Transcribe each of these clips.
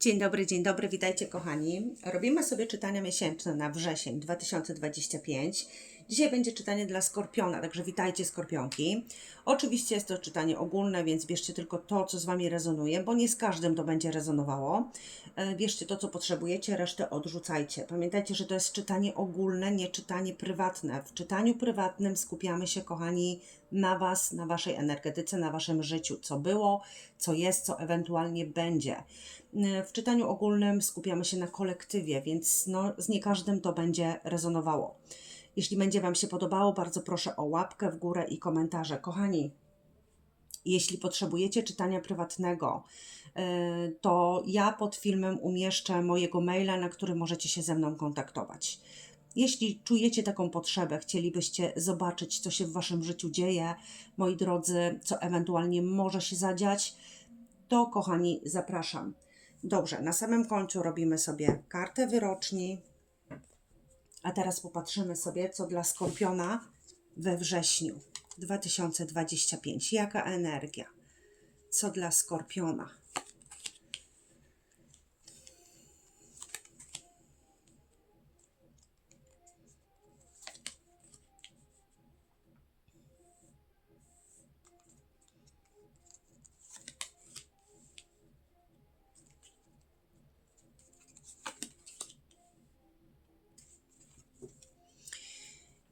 Dzień dobry, dzień dobry, witajcie kochani. Robimy sobie czytania miesięczne na wrzesień 2025. Dzisiaj będzie czytanie dla Skorpiona, także witajcie Skorpionki. Oczywiście jest to czytanie ogólne, więc bierzcie tylko to, co z Wami rezonuje, bo nie z każdym to będzie rezonowało. E, Bierzcie to, co potrzebujecie, resztę odrzucajcie. Pamiętajcie, że to jest czytanie ogólne, nie czytanie prywatne. W czytaniu prywatnym skupiamy się, kochani, na Was, na Waszej energetyce, na Waszym życiu, co było, co jest, co ewentualnie będzie. E, W czytaniu ogólnym skupiamy się na kolektywie, więc no, z nie każdym to będzie rezonowało. Jeśli będzie Wam się podobało, bardzo proszę o łapkę w górę i komentarze. Kochani, jeśli potrzebujecie czytania prywatnego, e, to ja pod filmem umieszczę mojego maila, na który możecie się ze mną kontaktować. Jeśli czujecie taką potrzebę, chcielibyście zobaczyć, co się w Waszym życiu dzieje, moi drodzy, co ewentualnie może się zadziać, to kochani, zapraszam. Dobrze, na samym końcu robimy sobie kartę wyroczni. A teraz popatrzymy sobie, co dla Skorpiona we wrześniu 2025. Jaka energia? Co dla Skorpiona?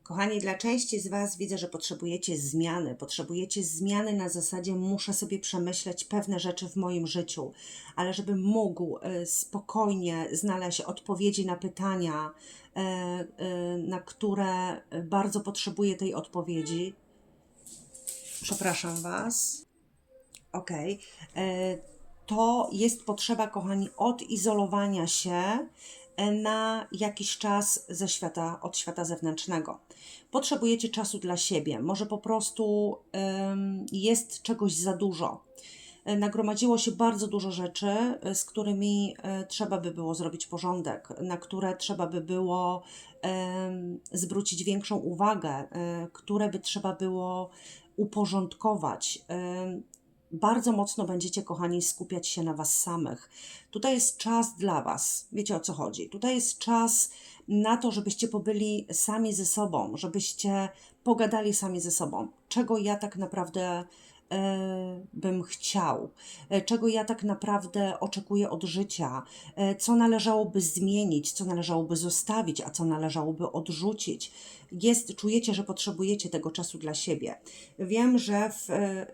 Kochani, dla części z Was widzę, że potrzebujecie zmiany. Potrzebujecie zmiany na zasadzie muszę sobie przemyśleć pewne rzeczy w moim życiu, ale żebym mógł e, spokojnie znaleźć odpowiedzi na pytania, e, e, na które bardzo potrzebuję tej odpowiedzi. Przepraszam Was. E, To jest potrzeba, kochani, odizolowania się na jakiś czas ze świata, od świata zewnętrznego. Potrzebujecie czasu dla siebie, może po prostu jest czegoś za dużo. E, Nagromadziło się bardzo dużo rzeczy, e, z którymi e, trzeba by było zrobić porządek, na które trzeba by było zwrócić większą uwagę, które by trzeba było uporządkować. Bardzo mocno będziecie, kochani, skupiać się na Was samych. Tutaj jest czas dla Was. Wiecie o co chodzi? Tutaj jest czas na to, żebyście pobyli sami ze sobą, żebyście pogadali sami ze sobą. Czego ja tak naprawdę e, bym chciał, e, czego ja tak naprawdę oczekuję od życia, e, co należałoby zmienić, co należałoby zostawić, a co należałoby odrzucić. Jest, czujecie, że potrzebujecie tego czasu dla siebie. Wiem, że w, e,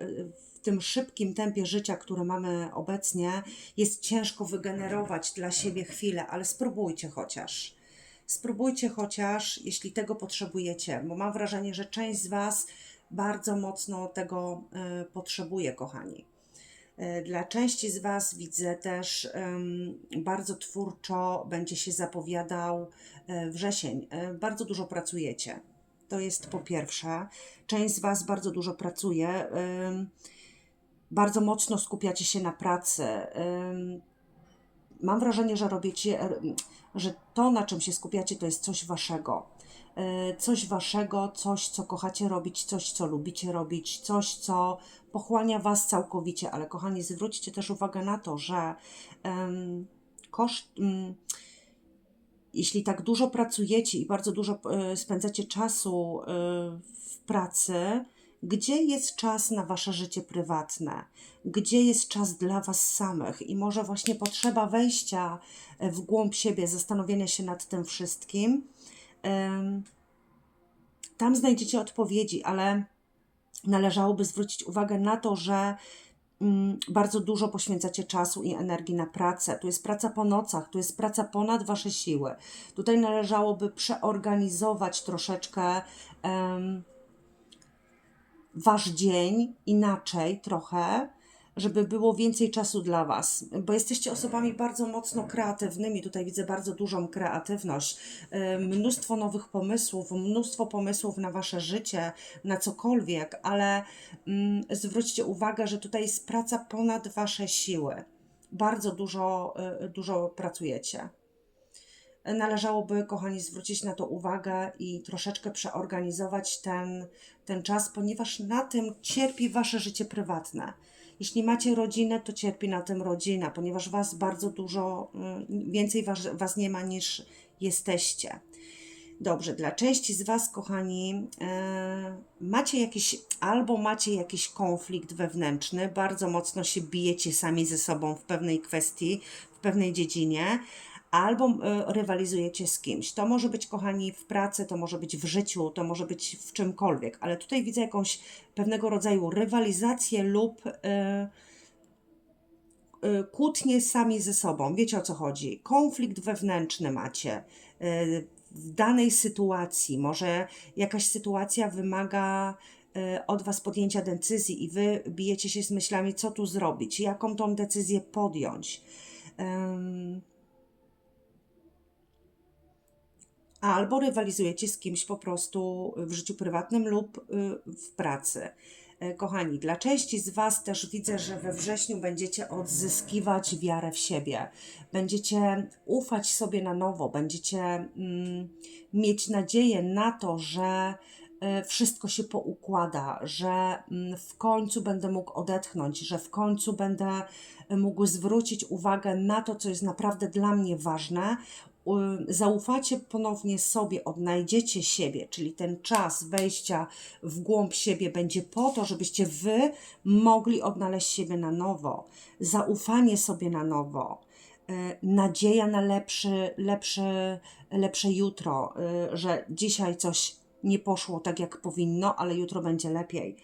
w tym szybkim tempie życia, które mamy obecnie, jest ciężko wygenerować dla siebie chwilę, ale spróbujcie chociaż. Spróbujcie chociaż, jeśli tego potrzebujecie, bo mam wrażenie, że część z Was bardzo mocno tego y, potrzebuje, kochani. Y, Dla części z Was widzę też bardzo twórczo będzie się zapowiadał y, wrzesień. Y, Bardzo dużo pracujecie. To jest po pierwsze. Część z Was bardzo dużo pracuje. Bardzo mocno skupiacie się na pracy. Mam wrażenie, że robicie, że to, na czym się skupiacie, to jest coś waszego. Y, Coś waszego, coś, co kochacie robić, coś, co lubicie robić, coś, co pochłania was całkowicie. Ale kochani, zwróćcie też uwagę na to, że em, koszt. em, jeśli tak dużo pracujecie i bardzo dużo e, spędzacie czasu e, w pracy, gdzie jest czas na wasze życie prywatne? Gdzie jest czas dla was samych? I może właśnie potrzeba wejścia e, w głąb siebie, zastanowienia się nad tym wszystkim. Tam znajdziecie odpowiedzi, ale należałoby zwrócić uwagę na to, że mm, bardzo dużo poświęcacie czasu i energii na pracę. Tu jest praca po nocach, tu jest praca ponad wasze siły. Tutaj należałoby przeorganizować troszeczkę em, wasz dzień inaczej trochę, żeby było więcej czasu dla was, bo jesteście osobami bardzo mocno kreatywnymi. Tutaj widzę bardzo dużą kreatywność, mnóstwo nowych pomysłów, mnóstwo pomysłów na wasze życie, na cokolwiek, ale mm, zwróćcie uwagę, że tutaj jest praca ponad wasze siły. Bardzo dużo, e, dużo pracujecie. Należałoby, kochani, zwrócić na to uwagę i troszeczkę przeorganizować ten, ten czas, ponieważ na tym cierpi wasze życie prywatne. Jeśli macie rodzinę, to cierpi na tym rodzina, ponieważ Was bardzo dużo, y, więcej was, was nie ma niż jesteście. Dobrze, dla części z Was, kochani, e, macie jakiś, albo macie jakiś konflikt wewnętrzny, bardzo mocno się bijecie sami ze sobą w pewnej kwestii, w pewnej dziedzinie, albo e, rywalizujecie z kimś. To może być, kochani, w pracy, to może być w życiu, to może być w czymkolwiek, ale tutaj widzę jakąś pewnego rodzaju rywalizację lub. E, e kłótnie sami ze sobą. Wiecie o co chodzi? Konflikt wewnętrzny macie w danej sytuacji. Może jakaś sytuacja wymaga od Was podjęcia decyzji i Wy bijecie się z myślami, co tu zrobić, jaką tą decyzję podjąć. Albo rywalizujecie z kimś po prostu w życiu prywatnym lub y, w pracy. E, kochani, dla części z Was też widzę, że we wrześniu będziecie odzyskiwać wiarę w siebie. Będziecie ufać sobie na nowo, będziecie mm, mieć nadzieję na to, że e, wszystko się poukłada, że mm, w końcu będę mógł odetchnąć, że w końcu będę mógł zwrócić uwagę na to, co jest naprawdę dla mnie ważne, zaufacie ponownie sobie, odnajdziecie siebie, czyli ten czas wejścia w głąb siebie będzie po to, żebyście wy mogli odnaleźć siebie na nowo, zaufanie sobie na nowo, e, nadzieja na lepszy, lepszy, lepsze jutro, e, że dzisiaj coś nie poszło tak, jak powinno, ale jutro będzie lepiej.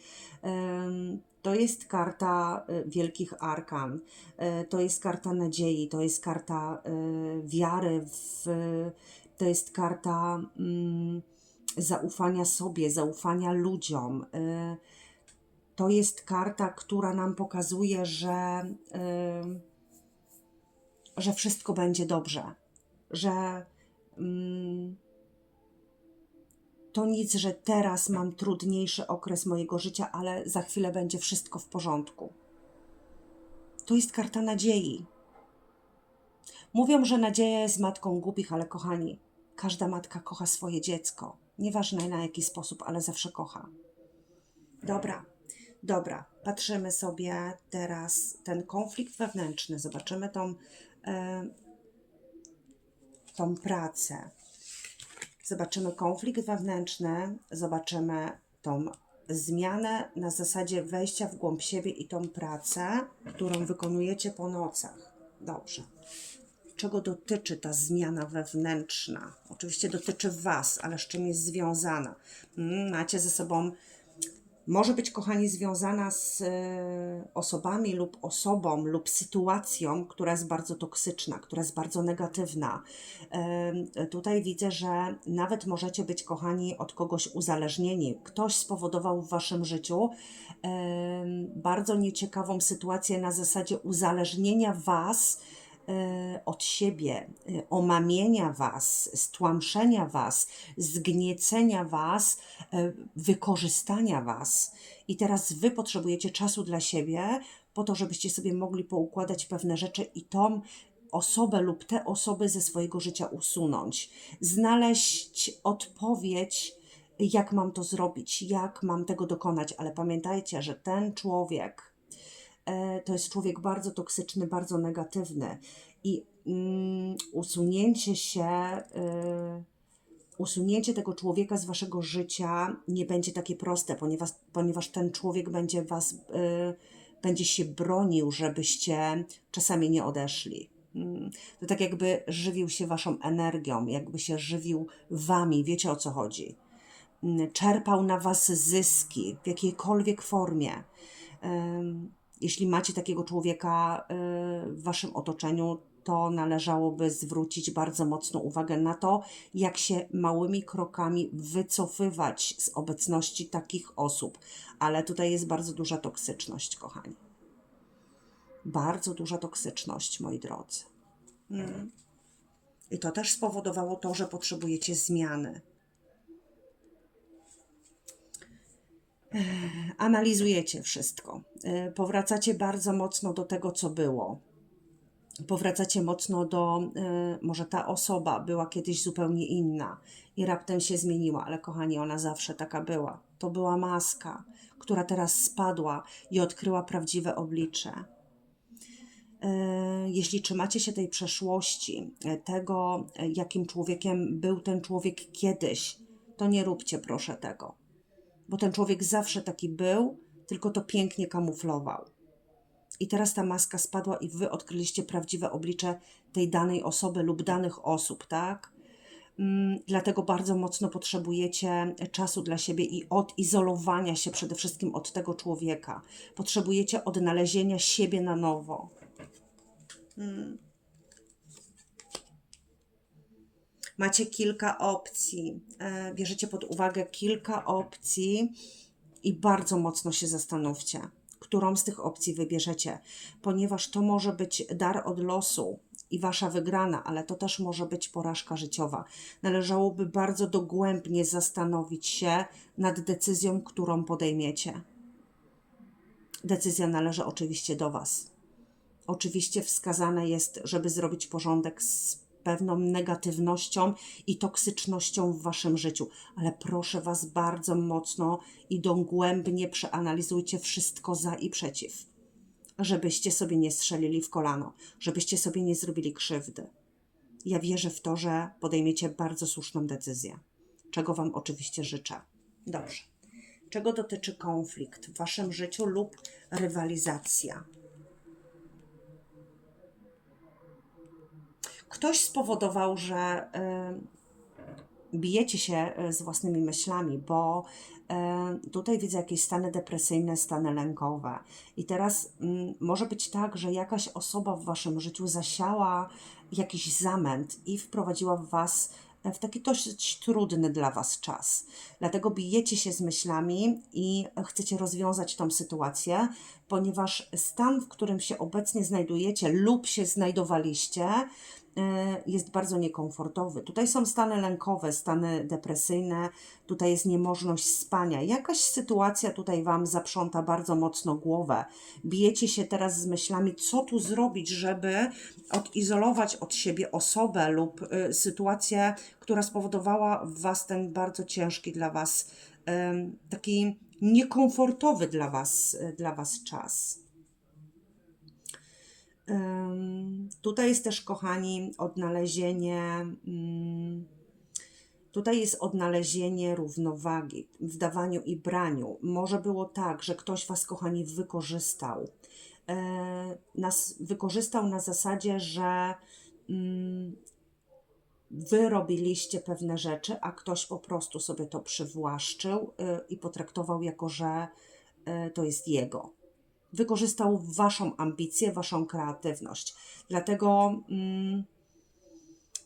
To jest karta y, wielkich arkan, y, to jest karta nadziei, to jest karta y, wiary, w, to jest karta mm, zaufania sobie, zaufania ludziom. To jest karta, która nam pokazuje, że, że wszystko będzie dobrze, że mm, to nic, że teraz mam trudniejszy okres mojego życia, ale za chwilę będzie wszystko w porządku. To jest karta nadziei. Mówią, że nadzieja jest matką głupich, ale kochani, każda matka kocha swoje dziecko. Nieważne na jaki sposób, ale zawsze kocha. Dobra, dobra. Patrzymy sobie teraz ten konflikt wewnętrzny. Zobaczymy tą, e, tą pracę. Zobaczymy konflikt wewnętrzny, zobaczymy tą zmianę na zasadzie wejścia w głąb siebie i tą pracę, którą wykonujecie po nocach. Dobrze. Czego dotyczy ta zmiana wewnętrzna? Oczywiście dotyczy Was, ale z czym jest związana? Mm, macie ze sobą może być, kochani, związana z e, osobami lub osobą lub sytuacją, która jest bardzo toksyczna, która jest bardzo negatywna. Tutaj widzę, że nawet możecie być, kochani, od kogoś uzależnieni. Ktoś spowodował w waszym życiu bardzo nieciekawą sytuację na zasadzie uzależnienia was od siebie, e, omamienia was, stłamszenia was, zgniecenia was, e, wykorzystania was. I teraz wy potrzebujecie czasu dla siebie, po to, żebyście sobie mogli poukładać pewne rzeczy i tą osobę lub te osoby ze swojego życia usunąć. Znaleźć odpowiedź, jak mam to zrobić, jak mam tego dokonać, ale pamiętajcie, że ten człowiek, E, to jest człowiek bardzo toksyczny, bardzo negatywny i mm, usunięcie się, y, usunięcie tego człowieka z waszego życia nie będzie takie proste, ponieważ, ponieważ ten człowiek będzie was, y, będzie się bronił, żebyście czasami nie odeszli. Mm, to tak jakby żywił się waszą energią, jakby się żywił wami, wiecie o co chodzi. Mm, czerpał na was zyski w jakiejkolwiek formie jeśli macie takiego człowieka y, w waszym otoczeniu, to należałoby zwrócić bardzo mocno uwagę na to, jak się małymi krokami wycofywać z obecności takich osób. Ale tutaj jest bardzo duża toksyczność, kochani. Bardzo duża toksyczność, moi drodzy. Mm. I to też spowodowało to, że potrzebujecie zmiany. Analizujecie wszystko. E, powracacie bardzo mocno do tego, co było. powracacie mocno do, y, może ta osoba była kiedyś zupełnie inna i raptem się zmieniła, ale kochani, ona zawsze taka była. To była maska, która teraz spadła i odkryła prawdziwe oblicze. Jeśli trzymacie się tej przeszłości, tego, jakim człowiekiem był ten człowiek kiedyś, to nie róbcie proszę tego, bo ten człowiek zawsze taki był, tylko to pięknie kamuflował. I teraz ta maska spadła i wy odkryliście prawdziwe oblicze tej danej osoby lub danych osób, tak? Mm, Dlatego bardzo mocno potrzebujecie czasu dla siebie i odizolowania się przede wszystkim od tego człowieka. Potrzebujecie odnalezienia siebie na nowo. Mm. Macie kilka opcji, e, bierzecie pod uwagę kilka opcji i bardzo mocno się zastanówcie, którą z tych opcji wybierzecie, ponieważ to może być dar od losu i wasza wygrana, ale to też może być porażka życiowa. Należałoby bardzo dogłębnie zastanowić się nad decyzją, którą podejmiecie. Decyzja należy oczywiście do Was. Oczywiście wskazane jest, żeby zrobić porządek z pewną negatywnością i toksycznością w waszym życiu, ale proszę was bardzo mocno i dogłębnie przeanalizujcie wszystko za i przeciw, żebyście sobie nie strzelili w kolano, żebyście sobie nie zrobili krzywdy. Ja wierzę w to, że podejmiecie bardzo słuszną decyzję, czego wam oczywiście życzę. Dobrze. Czego dotyczy konflikt w waszym życiu lub rywalizacja? Ktoś spowodował, że y, bijecie się y, z własnymi myślami, bo y, tutaj widzę jakieś stany depresyjne, stany lękowe. I teraz mm, może być tak, że jakaś osoba w waszym życiu zasiała jakiś zamęt i wprowadziła w was w taki dosyć trudny dla Was czas. Dlatego bijecie się z myślami i chcecie rozwiązać tą sytuację, ponieważ stan, w którym się obecnie znajdujecie lub się znajdowaliście, e, jest bardzo niekomfortowy. Tutaj są stany lękowe, stany depresyjne, tutaj jest niemożność spania. Jakaś sytuacja tutaj Wam zaprząta bardzo mocno głowę. Bijecie się teraz z myślami, co tu zrobić, żeby odizolować od siebie osobę lub y, sytuację, która spowodowała w Was ten bardzo ciężki dla Was, taki niekomfortowy dla Was, y, dla was czas. Tutaj jest też, kochani, odnalezienie. ym, Tutaj jest odnalezienie równowagi w dawaniu i braniu. Może było tak, że ktoś Was, kochani, wykorzystał. E, nas wykorzystał na zasadzie, że mm, Wy robiliście pewne rzeczy, a ktoś po prostu sobie to przywłaszczył y, i potraktował jako, że y, to jest jego. Wykorzystał Waszą ambicję, Waszą kreatywność. Dlatego. Mm,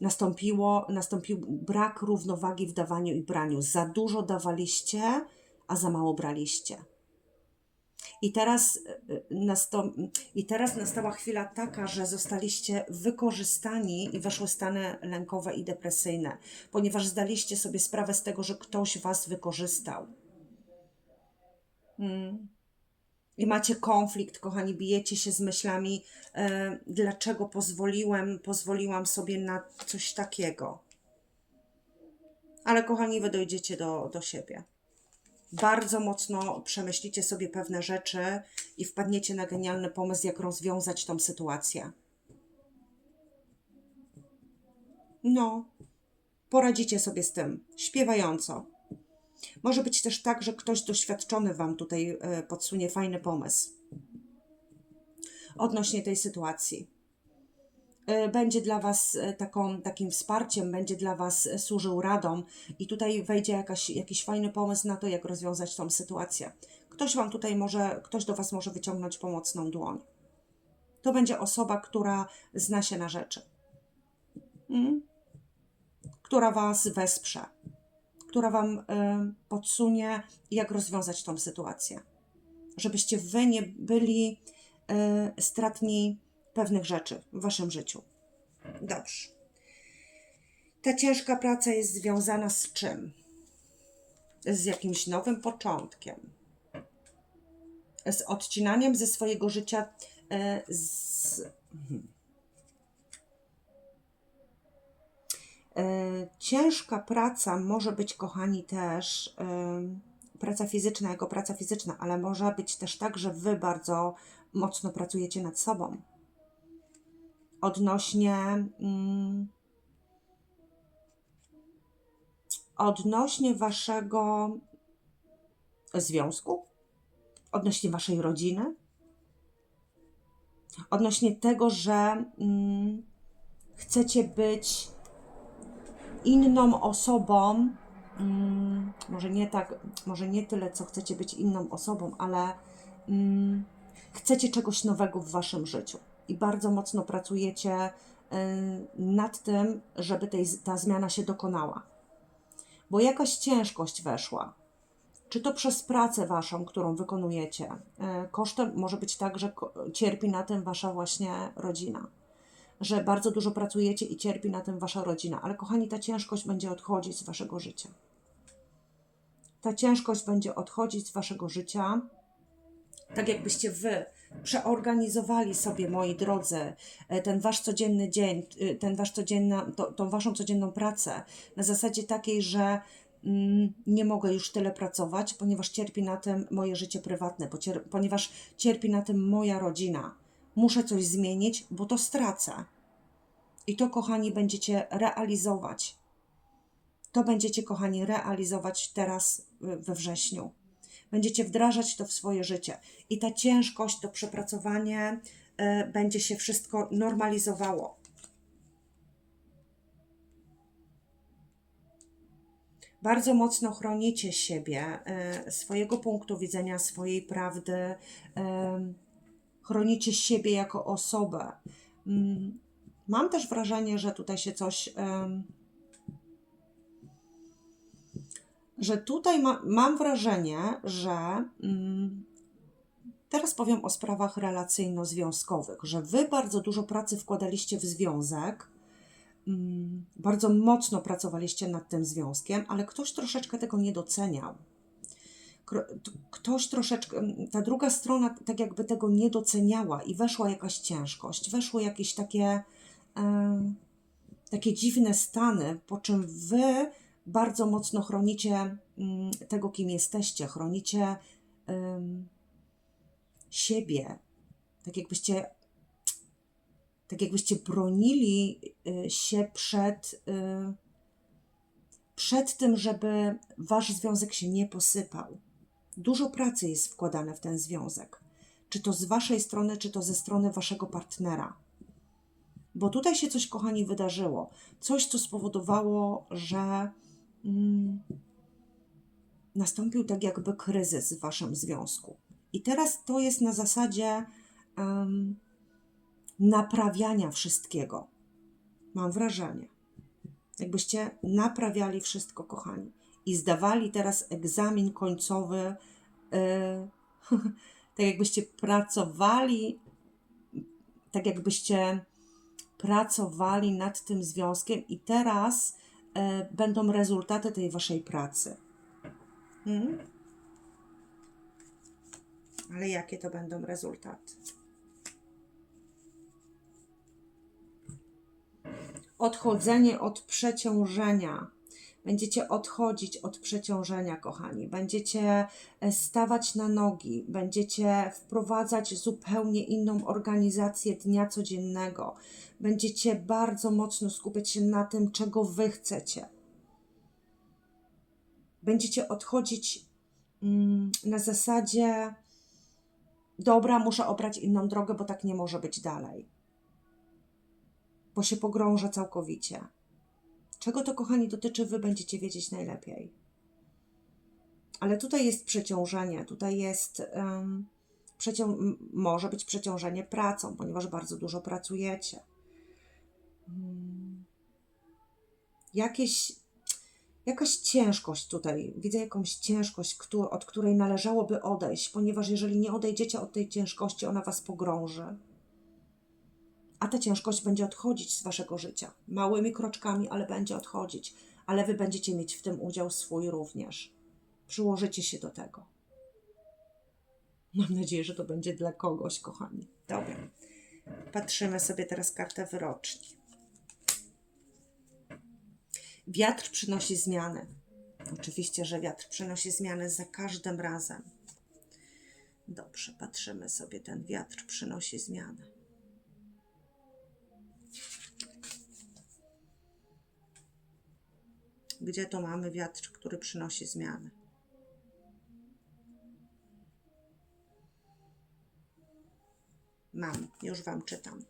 nastąpiło, nastąpił brak równowagi w dawaniu i braniu. Za dużo dawaliście, a za mało braliście. I teraz, y, nastą- I teraz nastała chwila taka, że zostaliście wykorzystani i weszły stany lękowe i depresyjne, ponieważ zdaliście sobie sprawę z tego, że ktoś was wykorzystał. Mm i macie konflikt, kochani, bijecie się z myślami, e, dlaczego pozwoliłem, pozwoliłam sobie na coś takiego. Ale kochani, wy dojdziecie do, do siebie. Bardzo mocno przemyślicie sobie pewne rzeczy i wpadniecie na genialny pomysł, jak rozwiązać tą sytuację. No, poradzicie sobie z tym, śpiewająco. Może być też tak, że ktoś doświadczony Wam tutaj e, podsunie fajny pomysł odnośnie tej sytuacji. E, będzie dla Was e, taką, takim wsparciem, będzie dla Was służył radą i tutaj wejdzie jakaś, jakiś fajny pomysł na to, jak rozwiązać tą sytuację. Ktoś Wam tutaj może, ktoś do Was może wyciągnąć pomocną dłoń. To będzie osoba, która zna się na rzeczy, mm? która Was wesprze która Wam y, podsunie, jak rozwiązać tą sytuację. Żebyście Wy nie byli y, stratni pewnych rzeczy w Waszym życiu. Dobrze. Ta ciężka praca jest związana z czym? Z jakimś nowym początkiem. Z odcinaniem ze swojego życia. Y, z, Ciężka praca może być, kochani, też y, praca fizyczna jako praca fizyczna, ale może być też tak, że Wy bardzo mocno pracujecie nad sobą. Odnośnie. Mm, odnośnie Waszego związku, odnośnie Waszej rodziny, odnośnie tego, że mm, chcecie być inną osobą, mm, może nie tak, może nie tyle, co chcecie być inną osobą, ale mm, chcecie czegoś nowego w Waszym życiu i bardzo mocno pracujecie y, nad tym, żeby tej, ta zmiana się dokonała. Bo jakaś ciężkość weszła, czy to przez pracę waszą, którą wykonujecie. E, kosztem może być tak, że cierpi na tym wasza właśnie rodzina. Że bardzo dużo pracujecie i cierpi na tym wasza rodzina. Ale kochani, ta ciężkość będzie odchodzić z waszego życia. Ta ciężkość będzie odchodzić z waszego życia. Tak jakbyście wy przeorganizowali sobie, moi drodzy, e, ten wasz codzienny dzień, e, ten wasz codzienna, to, tą waszą codzienną pracę na zasadzie takiej, że Mm, nie mogę już tyle pracować, ponieważ cierpi na tym moje życie prywatne, ponieważ cierpi na tym moja rodzina. Muszę coś zmienić, bo to stracę. I to, kochani, będziecie realizować. To będziecie, kochani, realizować teraz we wrześniu. Będziecie wdrażać to w swoje życie. I ta ciężkość, to przepracowanie y, będzie się wszystko normalizowało. bardzo mocno chronicie siebie, e, swojego punktu widzenia, swojej prawdy, chronicie siebie jako osobę. Mm, mam też wrażenie, że tutaj się coś. Że tutaj ma, mam wrażenie, że mm, teraz powiem o sprawach relacyjno-związkowych, że wy bardzo dużo pracy wkładaliście w związek, Mm, bardzo mocno pracowaliście nad tym związkiem, ale ktoś troszeczkę tego nie doceniał. Ktoś troszeczkę, ta druga strona tak jakby tego nie doceniała i weszła jakaś ciężkość, weszły jakieś takie, e, takie dziwne stany, po czym wy bardzo mocno chronicie tego, kim jesteście, chronicie siebie, tak jakbyście tak jakbyście bronili y, się przed, y, przed tym, żeby wasz związek się nie posypał. Dużo pracy jest wkładane w ten związek. Czy to z waszej strony, czy to ze strony waszego partnera. Bo tutaj się coś, kochani, wydarzyło. Coś, co spowodowało, że mm, nastąpił tak jakby kryzys w waszym związku. I teraz to jest na zasadzie. Um, naprawiania wszystkiego. Mam wrażenie. Jakbyście naprawiali wszystko, kochani. I zdawali teraz egzamin końcowy, yy, tak jakbyście pracowali, tak jakbyście pracowali nad tym związkiem, i teraz yy, będą rezultaty tej waszej pracy. Hmm? Ale jakie to będą rezultaty? odchodzenie od przeciążenia. Będziecie odchodzić od przeciążenia, kochani. Będziecie e, stawać na nogi, będziecie wprowadzać zupełnie inną organizację dnia codziennego. Będziecie bardzo mocno skupiać się na tym, czego wy chcecie. Będziecie odchodzić mm, na zasadzie: dobra, muszę obrać inną drogę, bo tak nie może być dalej bo się pogrąża całkowicie. Czego to, kochani, dotyczy, wy będziecie wiedzieć najlepiej. Ale tutaj jest przeciążenie, tutaj jest. Um, przecią- może być przeciążenie pracą, ponieważ bardzo dużo pracujecie. Hmm. Jakieś, jakaś ciężkość tutaj, widzę jakąś ciężkość, od której należałoby odejść, ponieważ jeżeli nie odejdziecie od tej ciężkości, ona was pogrąży a ta ciężkość będzie odchodzić z waszego życia. Małymi kroczkami, ale będzie odchodzić, ale wy będziecie mieć w tym udział swój również. Przyłożycie się do tego. Mam nadzieję, że to będzie dla kogoś, kochani. Dobra. Patrzymy sobie teraz kartę wyroczni. Wiatr przynosi zmiany. Oczywiście, że wiatr przynosi zmiany za każdym razem. Dobrze, patrzymy sobie. Ten wiatr przynosi zmiany. Gdzie to mamy wiatr, który przynosi zmiany? Mam, już Wam czytam.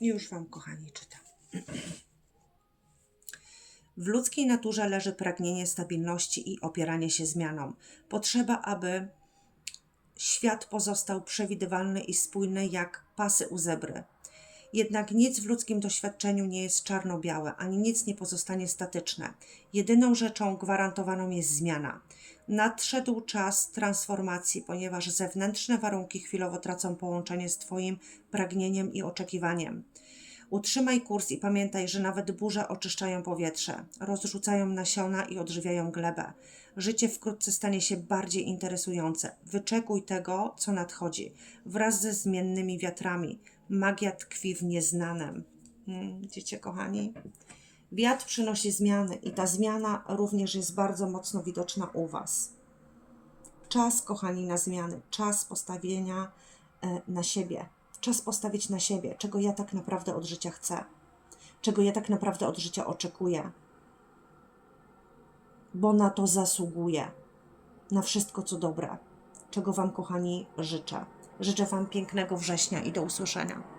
Już Wam, kochani, czytam. W ludzkiej naturze leży pragnienie stabilności i opieranie się zmianom. Potrzeba, aby świat pozostał przewidywalny i spójny jak pasy u zebry. Jednak nic w ludzkim doświadczeniu nie jest czarno-białe, ani nic nie pozostanie statyczne. Jedyną rzeczą gwarantowaną jest zmiana. Nadszedł czas transformacji, ponieważ zewnętrzne warunki chwilowo tracą połączenie z Twoim pragnieniem i oczekiwaniem. Utrzymaj kurs i pamiętaj, że nawet burze oczyszczają powietrze, rozrzucają nasiona i odżywiają glebę. Życie wkrótce stanie się bardziej interesujące. Wyczekuj tego, co nadchodzi, wraz ze zmiennymi wiatrami. Magia tkwi w nieznanym. Hmm, widzicie, kochani? Wiatr przynosi zmiany i ta zmiana również jest bardzo mocno widoczna u Was. Czas, kochani, na zmiany, czas postawienia e, na siebie, czas postawić na siebie, czego ja tak naprawdę od życia chcę, czego ja tak naprawdę od życia oczekuję, bo na to zasługuję, na wszystko co dobre, czego Wam, kochani, życzę. Życzę Wam pięknego września i do usłyszenia.